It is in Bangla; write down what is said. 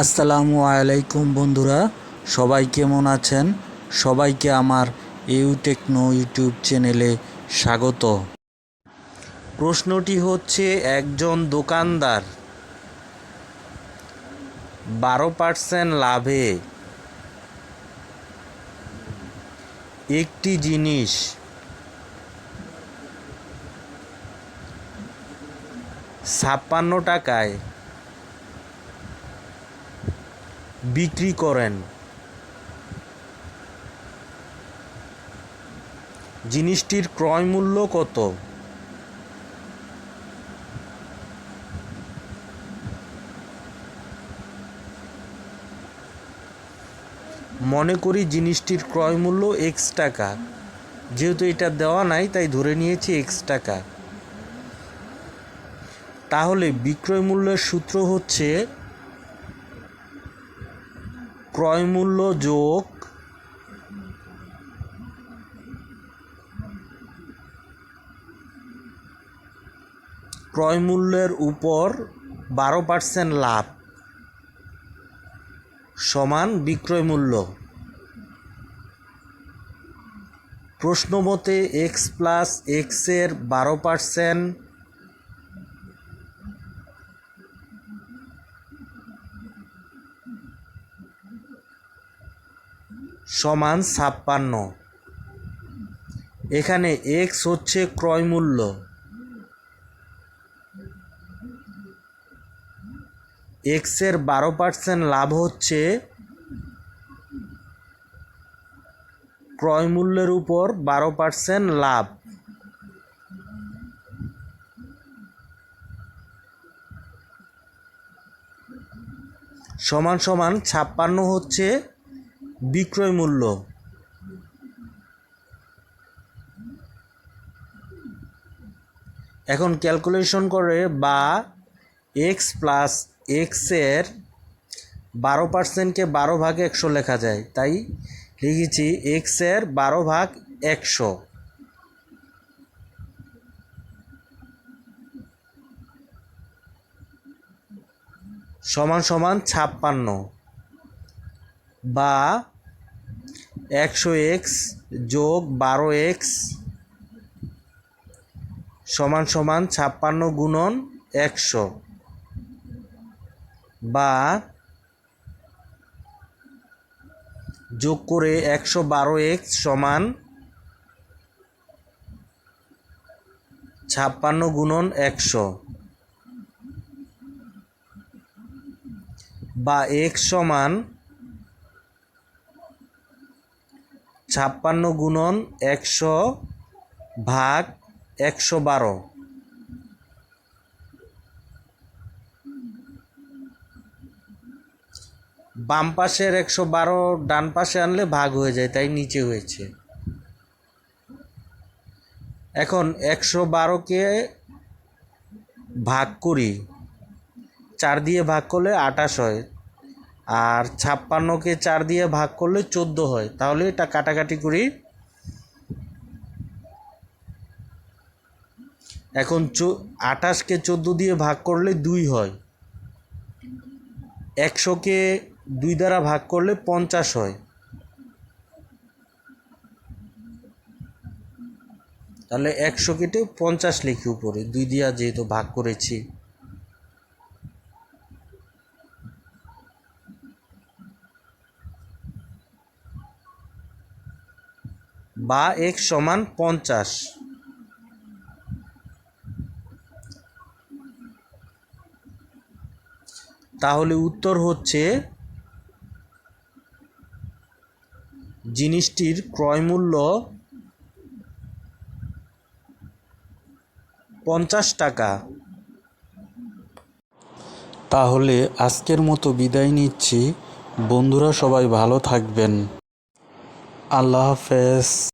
আসসালামু আলাইকুম বন্ধুরা, সবাই কেমন আছেন? সবাইকে আমার ইউ টেকনো ইউটিউব চ্যানেলে স্বাগত। প্রশ্নটি হচ্ছে, একজন দোকানদার বারো পার্সেন্ট লাভে একটি জিনিস ছাপ্পান্ন টাকায় বিক্রি করেন। জিনিসটির ক্রয় মূল্য কত? মনে করি জিনিসটির ক্রয় মূল্য এক্স টাকা। যেহেতু এটা দেওয়া নাই, তাই ধরে নিয়েছি এক্স টাকা। তাহলে বিক্রয় মূল্যের সূত্র হচ্ছে ক্রয় মূল্য যোগ ক্রয় মূল্যের উপর বারো পার্সেন্ট লাভ সমান বিক্রয় মূল্য প্রশ্ন মতে এক্স প্লাস এক্সের বারো পার্সেন্ট সমান ছাপ্পান্ন। এখানে এক্স হচ্ছে ক্রয় মূল্য এক্সের বারো পার্সেন্ট লাভ হচ্ছে ক্রয় মূল্যের উপর বারো পার্সেন্ট লাভ। সমান সমান ছাপ্পান্ন হচ্ছে বিক্রয় মূল্য। এখন ক্যালকুলেশন করে বা এক্স প্লাস এক্সের বারো পার্সেন্টকে বারো ভাগ একশো লেখা যায়। তাই লিখেছি এক্সের বারো ভাগ একশো। সমান সমান ছাপ্পান্ন বা একশো এক্স যোগ বারো এক্স সমান সমান ছাপ্পান্ন গুণন একশো বা যোগ করে একশো বারো এক্স সমান ছাপ্পান্ন গুণন একশো বা এক্স সমান ছাপ্পান্ন গুণন একশো ভাগ একশো বারো। বাম পাশের একশো বারো, ডান পাশে আনলে ভাগ হয়ে যায়, তাই নিচে হয়েছে। এখন একশো বারোকে ভাগ করি। চার দিয়ে ভাগ করলে আটাশ হয়। আর ছাপ্পান্নকে চার দিয়ে ভাগ করলে চোদ্দ হয়। তাহলে এটা কাটাকাটি করি। এখন চো আটাশকে চোদ্দ দিয়ে ভাগ করলে দুই হয়। একশোকে দুই দ্বারা ভাগ করলে পঞ্চাশ হয়। তাহলে একশো কেটে পঞ্চাশ লিখি উপরে। দুই দিয়া যেহেতু ভাগ করেছি। বা এক সমান পঞ্চাশ। তাহলে উত্তর হচ্ছে জিনিসটির ক্রয় মূল্য পঞ্চাশ টাকা। তাহলে আজকের মতো বিদায় নিচ্ছি। বন্ধুরা সবাই ভালো থাকবেন। আল্লাহ হাফেজ।